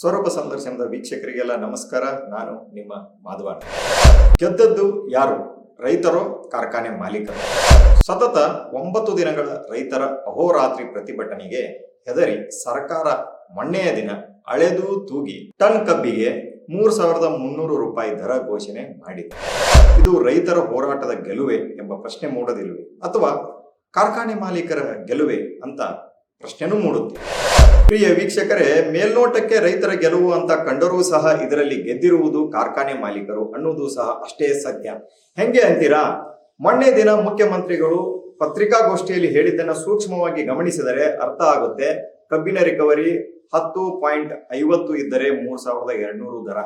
ಸ್ವರೂಪ ಸಂದರ್ಶನದ ವೀಕ್ಷಕರಿಗೆಲ್ಲ ನಮಸ್ಕಾರ. ನಾನು ನಿಮ್ಮ ಮಾಧವ ಗೆದ್ದದ್ದು ಯಾರು? ರೈತರೋ, ಕಾರ್ಖಾನೆ ಮಾಲೀಕರು? ಸತತ ಒಂಬತ್ತು ದಿನಗಳ ರೈತರ ಅಹೋರಾತ್ರಿ ಪ್ರತಿಭಟನೆಗೆ ಹೆದರಿ ಸರ್ಕಾರ ಮೊನ್ನೆಯ ದಿನ ಅಳೆದು ತೂಗಿ ಟನ್ ಕಬ್ಬಿಗೆ ಮೂರು ಸಾವಿರದ ಮುನ್ನೂರು ರೂಪಾಯಿ ದರ ಘೋಷಣೆ ಮಾಡಿದೆ. ಇದು ರೈತರ ಹೋರಾಟದ ಗೆಲುವೆ ಎಂಬ ಪ್ರಶ್ನೆ ಮೂಡದಿಲ್ವೇ ಅಥವಾ ಕಾರ್ಖಾನೆ ಮಾಲೀಕರ ಗೆಲುವೆ ಅಂತ ಪ್ರಶ್ನೆನೂ ಮೂಡುತ್ತೆ. ಪ್ರಿಯ ವೀಕ್ಷಕರೇ, ಮೇಲ್ನೋಟಕ್ಕೆ ರೈತರ ಗೆಲುವು ಅಂತ ಕಂಡರೂ ಸಹ ಇದರಲ್ಲಿ ಗೆದ್ದಿರುವುದು ಕಾರ್ಖಾನೆ ಮಾಲೀಕರು ಅನ್ನೋದು ಸಹ ಅಷ್ಟೇ ಸತ್ಯ. ಹೆಂಗೆ ಅಂತೀರಾ? ಮೊನ್ನೆ ದಿನ ಮುಖ್ಯಮಂತ್ರಿಗಳು ಪತ್ರಿಕಾಗೋಷ್ಠಿಯಲ್ಲಿ ಹೇಳಿದ್ದನ್ನು ಸೂಕ್ಷ್ಮವಾಗಿ ಗಮನಿಸಿದರೆ ಅರ್ಥ ಆಗುತ್ತೆ. ಕಬ್ಬಿನ ರಿಕವರಿ ಹತ್ತು ಪಾಯಿಂಟ್ ಐವತ್ತು ಇದ್ದರೆ ಮೂರ್ ಸಾವಿರದ ಎರಡ್ನೂರು ದರ.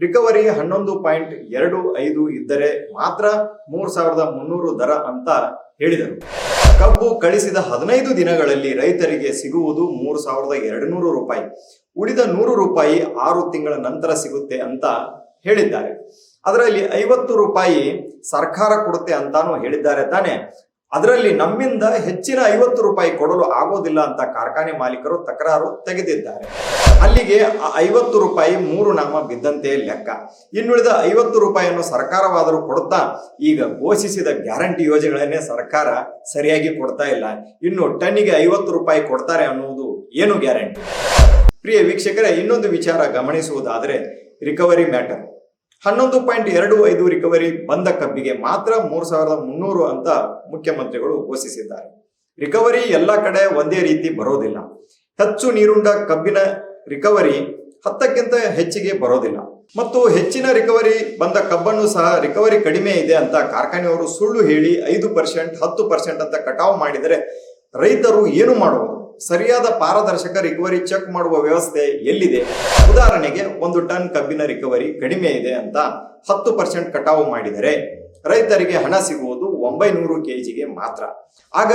ರಿಕವರಿ ಹನ್ನೊಂದು ಪಾಯಿಂಟ್ ಎರಡು ಐದು ಇದ್ದರೆ ಮಾತ್ರ ಮೂರ್ ಸಾವಿರದ ಮುನ್ನೂರು ದರ ಅಂತ ಹೇಳಿದರು. ಕಬ್ಬು ಕಳಿಸಿದ ಹದಿನೈದು ದಿನಗಳಲ್ಲಿ ರೈತರಿಗೆ ಸಿಗುವುದು ಮೂರು ಸಾವಿರದ ಎರಡುನೂರು ರೂಪಾಯಿ. ಉಳಿದ ನೂರು ರೂಪಾಯಿ ಆರು ತಿಂಗಳ ನಂತರ ಸಿಗುತ್ತೆ ಅಂತ ಹೇಳಿದ್ದಾರೆ. ಅದರಲ್ಲಿ ಐವತ್ತು ರೂಪಾಯಿ ಸರ್ಕಾರ ಕೊಡುತ್ತೆ ಅಂತಾನು ಹೇಳಿದ್ದಾರೆ ತಾನೆ. ಅದರಲ್ಲಿ ನಮ್ಮಿಂದ ಹೆಚ್ಚಿನ ಐವತ್ತು ರೂಪಾಯಿ ಕೊಡಲು ಆಗೋದಿಲ್ಲ ಅಂತ ಕಾರ್ಖಾನೆ ಮಾಲೀಕರು ತಕರಾರು ತೆಗೆದಿದ್ದಾರೆ. ಅಲ್ಲಿಗೆ ಐವತ್ತು ರೂಪಾಯಿ ಮೂರು ನಾಮ ಬಿದ್ದಂತೆ ಲೆಕ್ಕ. ಇನ್ನುಳಿದ ಐವತ್ತು ರೂಪಾಯಿಯನ್ನು ಸರ್ಕಾರವಾದರೂ ಕೊಡುತ್ತಾ ಈಗ ಘೋಷಿಸಿದ ಗ್ಯಾರಂಟಿ ಯೋಜನೆಗಳನ್ನೇ ಸರ್ಕಾರ ಸರಿಯಾಗಿ ಕೊಡ್ತಾ ಇಲ್ಲ. ಇನ್ನು ಟನ್ನಿಗೆ ಐವತ್ತು ರೂಪಾಯಿ ಕೊಡ್ತಾರೆ ಅನ್ನುವುದು ಏನು ಗ್ಯಾರಂಟಿ? ಪ್ರಿಯ ವೀಕ್ಷಕರೇ, ಇನ್ನೊಂದು ವಿಚಾರ ಗಮನಿಸುವುದಾದರೆ ರಿಕವರಿ ಮ್ಯಾಟರ್. ಹನ್ನೊಂದು ಪಾಯಿಂಟ್ ಎರಡು ಐದು ರಿಕವರಿ ಬಂದ ಕಬ್ಬಿಗೆ ಮಾತ್ರ ಮೂರು ಸಾವಿರದ ಮುನ್ನೂರು ಅಂತ ಮುಖ್ಯಮಂತ್ರಿಗಳು ಘೋಷಿಸಿದ್ದಾರೆ. ರಿಕವರಿ ಎಲ್ಲ ಕಡೆ ಒಂದೇ ರೀತಿ ಬರೋದಿಲ್ಲ. ಹೆಚ್ಚು ನೀರುಂಡ ಕಬ್ಬಿನ ರಿಕವರಿ ಹತ್ತಕ್ಕಿಂತ ಹೆಚ್ಚಿಗೆ ಬರೋದಿಲ್ಲ. ಮತ್ತು ಹೆಚ್ಚಿನ ರಿಕವರಿ ಬಂದ ಕಬ್ಬನ್ನು ಸಹ ರಿಕವರಿ ಕಡಿಮೆ ಇದೆ ಅಂತ ಕಾರ್ಖಾನೆಯವರು ಸುಳ್ಳು ಹೇಳಿ ಐದು ಪರ್ಸೆಂಟ್, ಹತ್ತು ಪರ್ಸೆಂಟ್ ಅಂತ ಕಟಾವು ಮಾಡಿದರೆ ರೈತರು ಏನು ಮಾಡುವುದು? ಸರಿಯಾದ ಪಾರದರ್ಶಕ ರಿಕವರಿ ಚೆಕ್ ಮಾಡುವ ವ್ಯವಸ್ಥೆ ಎಲ್ಲಿದೆ? ಉದಾಹರಣೆಗೆ ಒಂದು ಟನ್ ಕಬ್ಬಿನ ರಿಕವರಿ ಕಡಿಮೆ ಇದೆ ಅಂತ ಹತ್ತು ಪರ್ಸೆಂಟ್ ಕಟಾವು ಮಾಡಿದರೆ ರೈತರಿಗೆ ಹಣ ಸಿಗುವುದು ಒಂಬೈನೂರು ಕೆಜಿಗೆ ಮಾತ್ರ. ಆಗ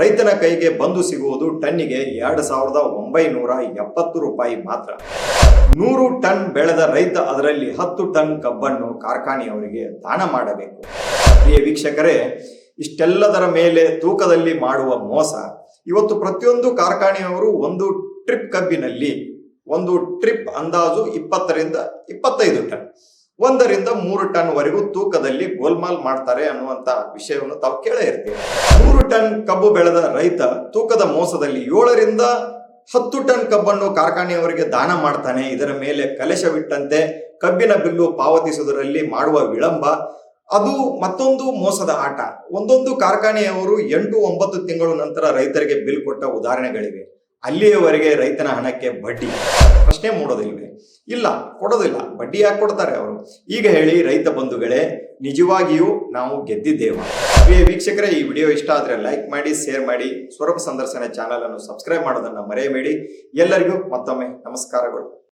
ರೈತನ ಕೈಗೆ ಬಂದು ಸಿಗುವುದು ಟನ್ನಿಗೆ ಎರಡು ಸಾವಿರದ ಒಂಬೈನೂರ ಎಪ್ಪತ್ತು ರೂಪಾಯಿ ಮಾತ್ರ. ನೂರು ಟನ್ ಬೆಳೆದ ರೈತ ಅದರಲ್ಲಿ ಹತ್ತು ಟನ್ ಕಬ್ಬನ್ನು ಕಾರ್ಖಾನೆಯವರಿಗೆ ದಾನ ಮಾಡಬೇಕು. ಪ್ರಿಯ ವೀಕ್ಷಕರೇ, ಇಷ್ಟೆಲ್ಲದರ ಮೇಲೆ ತೂಕದಲ್ಲಿ ಮಾಡುವ ಮೋಸ ಇವತ್ತು ಪ್ರತಿಯೊಂದು ಕಾರ್ಖಾನೆಯವರು ಒಂದು ಟ್ರಿಪ್ ಕಬ್ಬಿನಲ್ಲಿ, ಒಂದು ಟ್ರಿಪ್ ಅಂದಾಜು ಇಪ್ಪತ್ತರಿಂದ ಇಪ್ಪತ್ತೈದು ಟನ್ ಒಂದರಿಂದ ಮೂರು ಟನ್ ವರೆಗೂ ತೂಕದಲ್ಲಿ ಗೋಲ್ಮಾಲ್ ಮಾಡ್ತಾರೆ ಅನ್ನುವಂತ ವಿಷಯವನ್ನು ತಾವು ಕೇಳೇ ಇರ್ತೀವಿ. ಮೂರು ಟನ್ ಕಬ್ಬು ಬೆಳೆದ ರೈತ ತೂಕದ ಮೋಸದಲ್ಲಿ ಏಳರಿಂದ ಹತ್ತು ಟನ್ ಕಬ್ಬನ್ನು ಕಾರ್ಖಾನೆಯವರಿಗೆ ದಾನ ಮಾಡ್ತಾನೆ. ಇದರ ಮೇಲೆ ಕಲಶವಿಟ್ಟಂತೆ ಕಬ್ಬಿನ ಬಿಲ್ಲು ಪಾವತಿಸುವುದರಲ್ಲಿ ಮಾಡುವ ವಿಳಂಬ ಅದು ಮತ್ತೊಂದು ಮೋಸದ ಆಟ. ಒಂದೊಂದು ಕಾರ್ಖಾನೆಯವರು ಎಂಟು ಒಂಬತ್ತು ತಿಂಗಳು ನಂತರ ರೈತರಿಗೆ ಬಿಲ್ ಕೊಟ್ಟ ಉದಾಹರಣೆಗಳಿವೆ. ಅಲ್ಲಿಯವರೆಗೆ ರೈತನ ಹಣಕ್ಕೆ ಬಡ್ಡಿ. ಪ್ರಶ್ನೆ ಮೂಡೋದಿಲ್ವೇ? ಇಲ್ಲ, ಕೊಡೋದಿಲ್ಲ. ಬಡ್ಡಿ ಯಾಕೆ ಕೊಡ್ತಾರೆ ಅವರು? ಈಗ ಹೇಳಿ ರೈತ ಬಂಧುಗಳೇ, ನಿಜವಾಗಿಯೂ ನಾವು ಗೆದ್ದಿದ್ದೇವೆ? ಪ್ರಿಯ ವೀಕ್ಷಕರೇ, ಈ ವಿಡಿಯೋ ಇಷ್ಟ ಆದರೆ ಲೈಕ್ ಮಾಡಿ, ಶೇರ್ ಮಾಡಿ, ಸ್ವರೂಪ ಸಂದರ್ಶನ ಚಾನಲ್ ಅನ್ನು ಸಬ್ಸ್ಕ್ರೈಬ್ ಮಾಡೋದನ್ನು ಮರೆಯಬೇಡಿ. ಎಲ್ಲರಿಗೂ ಮತ್ತೊಮ್ಮೆ ನಮಸ್ಕಾರಗಳು.